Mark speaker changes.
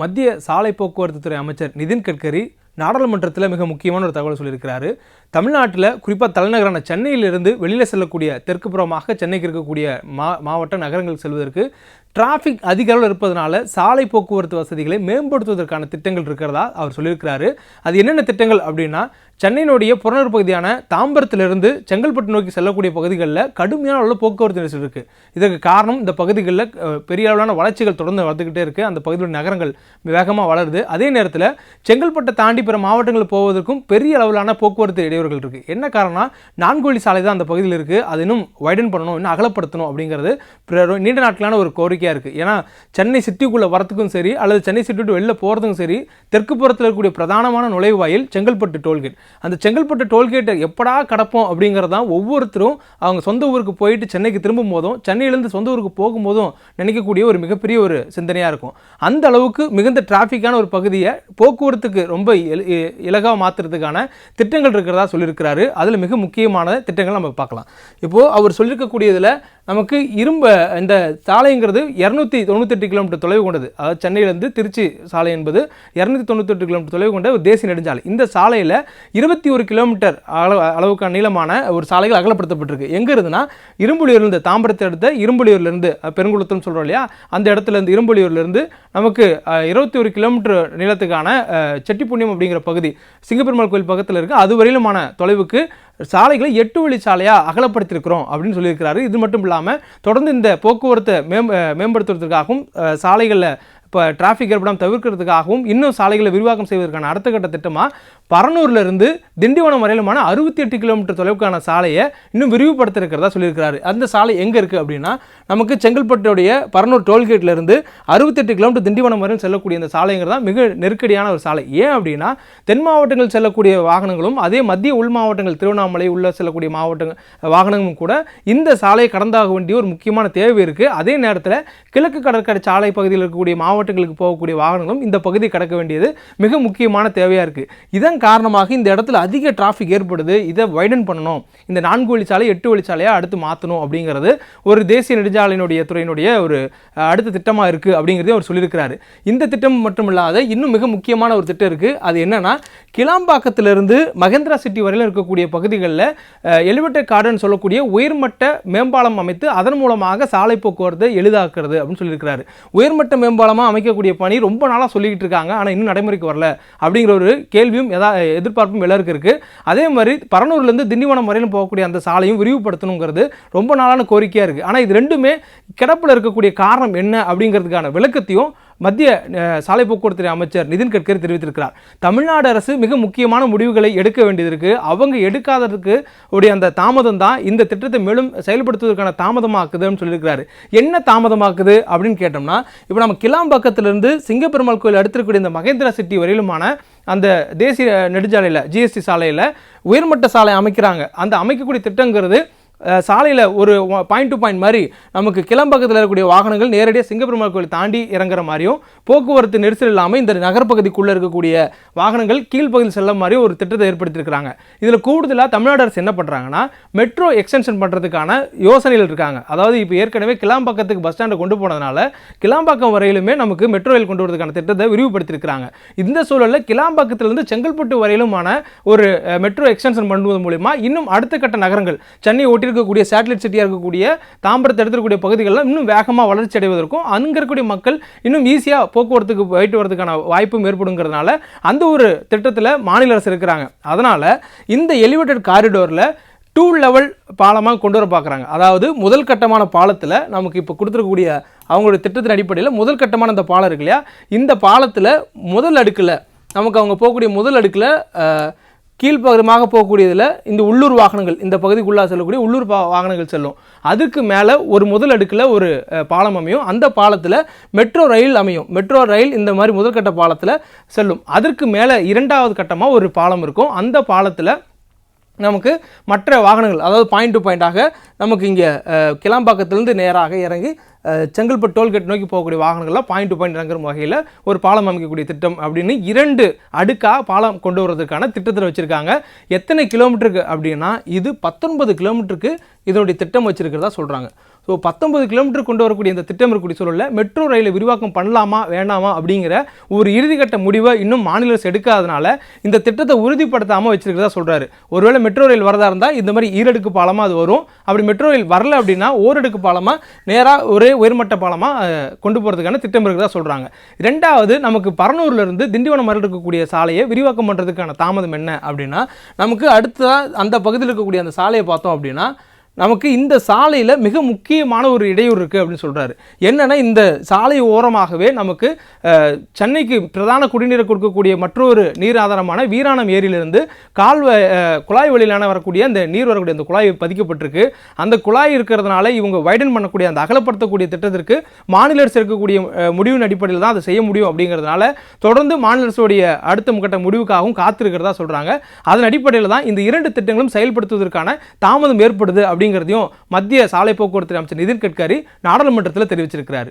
Speaker 1: மத்திய சாலை போக்குவரத்து துறை அமைச்சர் நிதின் கட்கரி நாடாளுமன்றத்தில் மிக முக்கியமான ஒரு தகவல் சொல்லியிருக்கிறாரு. தமிழ்நாட்டில் குறிப்பாக தலைநகரான சென்னையிலிருந்து வெளியில் செல்லக்கூடிய தெற்கு புறமாக சென்னைக்கு இருக்கக்கூடிய மா மாவட்ட நகரங்கள் செல்வதற்கு டிராஃபிக் அதிக அளவில் இருப்பதனால சாலை போக்குவரத்து வசதிகளை மேம்படுத்துவதற்கான திட்டங்கள் இருக்கிறதா அவர் சொல்லியிருக்கிறாரு. அது என்னென்ன திட்டங்கள் அப்படின்னா சென்னையினுடைய புறநகர் பகுதியான தாம்பரத்திலிருந்து செங்கல்பட்டு நோக்கி செல்லக்கூடிய பகுதிகளில் கடுமையான அளவில் போக்குவரத்து நெரிசல் இருக்குது இதற்கு காரணம் இந்த பகுதிகளில் பெரிய அளவிலான வளர்ச்சிகள் தொடர்ந்து வளர்த்துக்கிட்டே இருக்குது அந்த பகுதியுடைய நகரங்கள் வேகமாக வளருது. அதே நேரத்தில் செங்கல்பட்டை தாண்டி பிற மாவட்டங்கள் போவதற்கும் பெரிய அளவிலான போக்குவரத்து இடையூறுகள் இருக்குது என்ன காரணம்னா நான்குவழி சாலை தான் அந்த பகுதியில் இருக்குது அது இன்னும் வைடன் பண்ணணும் இன்னும் அகலப்படுத்தணும் அப்படிங்கிறது பிற- நீண்ட நாட்களான ஒரு கோரிக்கையாக இருக்குது ஏன்னா சென்னை சிட்டிக்குள்ளே வரத்துக்கும் சரி அல்லது சென்னை சிட்டி விட்டு வெளில போகிறதுக்கும் சரி தெற்கு புறத்தில் இருக்கக்கூடிய பிரதானமான நுழைவாயில் செங்கல்பட்டு டோல்கேட். அந்த செங்கல்பட்டு டோல்கேட்டை எப்படா கடப்போம் அப்படிங்கிறது தான் ஒவ்வொருத்தரும் அவங்க சொந்த ஊருக்கு போயிட்டு சென்னைக்கு திரும்பும் போதும் சென்னையிலேருந்து சொந்த ஊருக்கு போகும்போதும் நினைக்கக்கூடிய ஒரு மிகப்பெரிய ஒரு சிந்தனையாக இருக்கும். அந்த அளவுக்கு மிகுந்த டிராஃபிக்கான ஒரு பகுதியை போக்குவரத்துக்கு ரொம்ப இலகாக மாற்றுறதுக்கான திட்டங்கள் இருக்கிறதா சொல்லியிருக்கிறாரு. அதில் மிக முக்கியமான திட்டங்கள் நம்ம பார்க்கலாம். இப்போது அவர் சொல்லியிருக்கக்கூடியதில் நமக்கு இரும்ப இந்த சாலைங்கிறது இரநூத்தி தொண்ணூத்தெட்டு கிலோமீட்டர் தொலைவு கொண்டது. அதாவது சென்னையிலேருந்து திருச்சி சாலை என்பது இரநூத்தி தொண்ணூத்தெட்டு கிலோமீட்டர் தொலைவு கொண்ட ஒரு தேசிய நெடுஞ்சாலை. இந்த சாலையில் இருபத்தி ஒரு கிலோமீட்டர் அளவு அளவுக்கான நீளமான ஒரு சாலைகள் அகலப்படுத்தப்பட்டிருக்கு. எங்கே இருந்துன்னா இரும்புலியூர்லேருந்து தாம்பரத்தை எடுத்த இரும்புலியூர்லேருந்து பெருங்குளத்தம்னு சொல்கிறோம் இல்லையா? அந்த இடத்துலேருந்து இரும்புலியூர்லேருந்து நமக்கு இருபத்தி ஒரு கிலோமீட்டர் நீளத்துக்கான அஹ், செட்டிப்புண்ணியம் அப்படிங்கிற பகுதி சிங்கப்பெருமாள் கோயில் பக்கத்தில் இருக்குது அது வரையிலுமான தொலைவுக்கு சாலைகளை எட்டு வழி சாலையாக அகலப்படுத்தியிருக்கிறோம் அப்படின்னு சொல்லியிருக்கிறாரு. இது மட்டும் இல்லாமல் தொடர்ந்து இந்த போக்குவரத்தை மேம் மேம்படுத்துவதற்காகவும் சாலைகளில் இப்போ டிராஃபிக் ஏற்படாமல் தவிர்க்கிறதுக்காகவும் இன்னும் சாலைகளை விரிவாக்கம் செய்வதற்கான அடுத்த கட்ட திட்டமாக பரனூர்லேருந்து திண்டிவனம் வரையிலுமான அறுபத்தி எட்டு கிலோமீட்டர் தொலைவுக்கான சாலையை இன்னும் விரிவுபடுத்திருக்கிறதா சொல்லியிருக்கிறாரு. அந்த சாலை எங்கே இருக்குது அப்படின்னா நமக்கு செங்கல்பட்டுடைய பரனூர் டோல்கேட்ல இருந்து அறுபத்தெட்டு கிலோமீட்டர் திண்டிவனம் வரையும் செல்லக்கூடிய இந்த சாலைங்கிறது தான் மிக நெருக்கடியான ஒரு சாலை. ஏன் அப்படின்னா தென் மாவட்டங்கள் செல்லக்கூடிய வாகனங்களும் அதே மத்திய உள் மாவட்டங்கள் திருவண்ணாமலை உள்ள செல்லக்கூடிய மாவட்டங்கள் வாகனங்களும் கூட இந்த சாலையை கடந்தாக வேண்டிய ஒரு முக்கியமான தேவை இருக்குது அதே நேரத்தில் கிழக்கு கடற்கரை சாலை பகுதியில் இருக்கக்கூடிய மாவட்டங்களுக்கு போகக்கூடிய வாகனங்களும் இந்த பகுதியை கடக்க வேண்டியது மிக முக்கியமான தேவையாக இருக்குது இதன் காரணமாக இந்த இடத்துல அதிக டிராஃபிக் ஏற்படுது. இதை வைடன் பண்ணணும். இந்த நான்கு வழிச்சாலை எட்டு வழிச்சாலையாக அடுத்து மாற்றணும் அப்படிங்கிறது ஒரு தேசிய நெடுஞ்சாலையினுடைய துறையினுடைய ஒரு அடுத்த திட்டமாக இருக்குது அப்படிங்கிறதே அவர் சொல்லியிருக்கிறாரு. இந்த திட்டம் மட்டும் இல்லாத இன்னும் மிக முக்கியமான ஒரு திட்டம் இருக்குது அது என்னென்னா கிளாம்பாக்கத்திலிருந்து மகேந்திரா சிட்டி வரையிலும் இருக்கக்கூடிய பகுதிகளில் எலிவேட்டர் கார்டுன்னு சொல்லக்கூடிய உயர்மட்ட மேம்பாலம் அமைத்து அதன் மூலமாக சாலை போக்குவரத்தை எளிதாக்குறது அப்படின்னு சொல்லியிருக்கிறாரு. உயர்மட்ட மேம்பாலமாக அமைக்கக்கூடிய பணி ரொம்ப நாளாக சொல்லிக்கிட்டு இருக்காங்க. ஆனால் இன்னும் நடைமுறைக்கு வரல. அப்படிங்கிற ஒரு கேள்வியும் எதா எதிர்பார்ப்பும் எல்லாருக்கும் இருக்குது அதே மாதிரி பரனூர்லேருந்து திண்டிவனம் வரையிலும் போகக்கூடிய அந்த சாலையும் விரிவுபடுத்தணுங்கிறது ரொம்ப நாளான கோரிக்கையாக இருக்குது ஆனால் இது ரெண்டுமே கிடப்பில் இருக்கக்கூடிய காரணம் என்ன அப்படிங்கிறதுக்கான விளக்கத்தையும் மத்திய சாலை போக்குவரத்து அமைச்சர் நிதின் கட்கரி தெரிவித்திருக்கிறார். தமிழ்நாடு அரசு மிக முக்கியமான முடிவுகளை எடுக்க வேண்டியது இருக்கு அவங்க எடுக்காததுக்கு உடைய அந்த தாமதம் தான் இந்த திட்டத்தை மேலும் செயல்படுத்துவதற்கான தாமதமாக்குதுன்னு சொல்லியிருக்கிறாரு. என்ன தாமதமாக்குது அப்படின்னு கேட்டோம்னா இப்போ நம்ம கிளாம்பாக்கத்திலிருந்து சிங்கப்பெருமாள் கோயில் அடுத்திருக்கக்கூடிய இந்த மகேந்திரா சிட்டி வரையிலுமான அந்த தேசிய நெடுஞ்சாலையில் ஜிஎஸ்டி சாலையில் உயர்மட்ட சாலை அமைக்கிறாங்க. அந்த அமைக்கக்கூடிய திட்டங்கிறது சாலையில் ஒரு பாயிண்ட் டு பாயிண்ட் மாதிரி நமக்கு கிளம்பக்கத்தில் இருக்கக்கூடிய வாகனங்கள் நேரடியாக சிங்கப்பெருமாள் கோயில் தாண்டி இறங்குற மாதிரியும் போக்குவரத்து நெரிசல் இல்லாமல் இந்த நகரப்பகுதிக்குள்ளே இருக்கக்கூடிய வாகனங்கள் கீழ்ப்பகுதியில் செல்ல மாதிரி ஒரு திட்டத்தை ஏற்படுத்தியிருக்கிறாங்க. இதில் கூடுதலாக தமிழ்நாடு அரசு என்ன பண்ணுறாங்கன்னா மெட்ரோ எக்ஸ்டென்ஷன் பண்ணுறதுக்கான யோசனைகள் இருக்காங்க. அதாவது இப்போ ஏற்கனவே கிளாம்பாக்கத்துக்கு பஸ் ஸ்டாண்டை கொண்டு போனதுனால கிளாம்பாக்கம் வரையிலுமே நமக்கு மெட்ரோ ரயில் கொண்டு வரதுக்கான திட்டத்தை விரிவுபடுத்தியிருக்கிறாங்க. இந்த சூழலில் கிளாம்பாக்கத்திலிருந்து செங்கல்பட்டு வரையிலுமான ஒரு மெட்ரோ எக்ஸ்டென்ஷன் பண்ணுவது மூலிமா இன்னும் அடுத்த கட்ட நகரங்கள் சென்னை இருக்கக்கூடிய சேட்டலைட் சிட்டியாக இருக்கக்கூடிய தாம்பரத்தை எடுத்துக்கூடிய பகுதிகளில் இன்னும் வேகமாக வளர்ச்சி அடைவதற்கும் அங்கே இருக்கக்கூடிய மக்கள் இன்னும் ஈஸியாக போக்குவரத்துக்கு போயிட்டு வரதுக்கான வாய்ப்பும் ஏற்படுங்கிறதுனால அந்த ஒரு திட்டத்தில் மாநில அரசு இருக்கிறாங்க. அதனால் இந்த எலிவேட்டட் காரிடோரில் டூ லெவல் பாலமாக கொண்டு வர பார்க்குறாங்க அதாவது முதல் கட்டமான பாலத்தில் நமக்கு இப்போ கொடுத்துருக்கக்கூடிய அவங்களுடைய திட்டத்தின் அடிப்படையில் முதல் கட்டமான இந்த பாலம் இருக்கு இல்லையா? இந்த பாலத்தில் முதல் அடுக்கில் நமக்கு அவங்க போகக்கூடிய முதல் அடுக்கில் கீழ்ப்பகரமாக போகக்கூடியதில் இந்த உள்ளூர் வாகனங்கள் இந்த பகுதிக்குள்ளாக செல்லக்கூடிய உள்ளூர் பா வாகனங்கள் செல்லும். அதுக்கு மேலே ஒரு முதல் அடுக்கில் ஒரு பாலம் அமையும். அந்த பாலத்தில் மெட்ரோ ரயில் அமையும். மெட்ரோ ரயில் இந்த மாதிரி முதற்கட்ட பாலத்தில் செல்லும். அதற்கு மேலே இரண்டாவது கட்டமாக ஒரு பாலம் இருக்கும். அந்த பாலத்தில் நமக்கு மற்ற வாகனங்கள் அதாவது பாயிண்ட் டு பாயிண்ட்டாக நமக்கு இங்கே கிளாம்பாக்கத்துலேருந்து நேராக இறங்கி செங்கல்பட்டு டோல்கேட் நோக்கி போகக்கூடிய வாகனங்கள்லாம் பாயிண்ட் டு பாயிண்ட் இறங்குற வகையில் ஒரு பாலம் அமைக்கக்கூடிய திட்டம் அப்படின்னு இரண்டு அடுக்காக பாலம் கொண்டு வரதுக்கான திட்டத்தில் வச்சுருக்காங்க. எத்தனை கிலோமீட்டருக்கு அப்படின்னா இது பத்தொன்பது கிலோமீட்டருக்கு இதனுடைய திட்டம் வச்சுருக்கிறதா சொல்கிறாங்க ஸோ பத்தொன்பது கிலோமீட்டர் கொண்டு வரக்கூடிய இந்த திட்டம் இருக்கக்கூடிய சூழலில் மெட்ரோ ரயிலை விரிவாக்கம் பண்ணலாமா வேண்டாமா அப்படிங்கிற ஒரு இறுதிக்கட்ட முடிவை இன்னும் மாநில அரசு எடுக்காதனால இந்த திட்டத்தை உறுதிப்படுத்தாமல் வச்சிருக்கிறதா சொல்கிறாரு ஒருவேளை மெட்ரோ ரயில் வரதா இருந்தால் இந்த மாதிரி ஈரடுக்கு பாலமாக அது வரும். அப்படி மெட்ரோ ரயில் வரல அப்படின்னா ஓரடுக்கு பாலமாக நேராக ஒரே உயர்மட்ட பாலமாக கொண்டு போகிறதுக்கான திட்டம் இருக்கிறதா சொல்கிறாங்க ரெண்டாவது நமக்கு பரனூர்லேருந்து திண்டிவனம் வரை இருக்கக்கூடிய சாலையை விரிவாக்கம் பண்ணுறதுக்கான தாமதம் என்ன அப்படின்னா நமக்கு அடுத்ததாக அந்த பகுதியில் இருக்கக்கூடிய அந்த சாலையை பார்த்தோம் அப்படின்னா நமக்கு இந்த சாலையில் மிக முக்கியமான ஒரு இடையூறு இருக்குது அப்படின்னு சொல்கிறாரு என்னென்னா இந்த சாலை ஓரமாகவே நமக்கு சென்னைக்கு பிரதான குடிநீரை கொடுக்கக்கூடிய மற்றொரு நீர் ஆதாரமான வீராணம் ஏரியிலிருந்து கால்வாய் குழாய் வழியிலான வரக்கூடிய அந்த நீர் வரக்கூடிய அந்த குழாய் பதிக்கப்பட்டிருக்கு. அந்த குழாய் இருக்கிறதுனால இவங்க வைடன் பண்ணக்கூடிய அந்த அகலப்படுத்தக்கூடிய திட்டத்திற்கு மாநில அரசு இருக்கக்கூடிய முடிவின் அடிப்படையில் தான் அதை செய்ய முடியும் அப்படிங்கிறதுனால தொடர்ந்து மாநில அரசுடைய அடுத்த முக்கட்ட முடிவுக்காகவும் காத்திருக்கிறதா சொல்கிறாங்க அதன் அடிப்படையில் தான் இந்த இரண்டு திட்டங்களும் செயல்படுத்துவதற்கான தாமதம் ஏற்படுது அப்படிங்கிறதையும் மத்திய சாலை போக்குவரத்து அமைச்சர் நிதின் கட்கரி நாடாளுமன்றத்தில் தெரிவிச்சிருக்கிறாரு.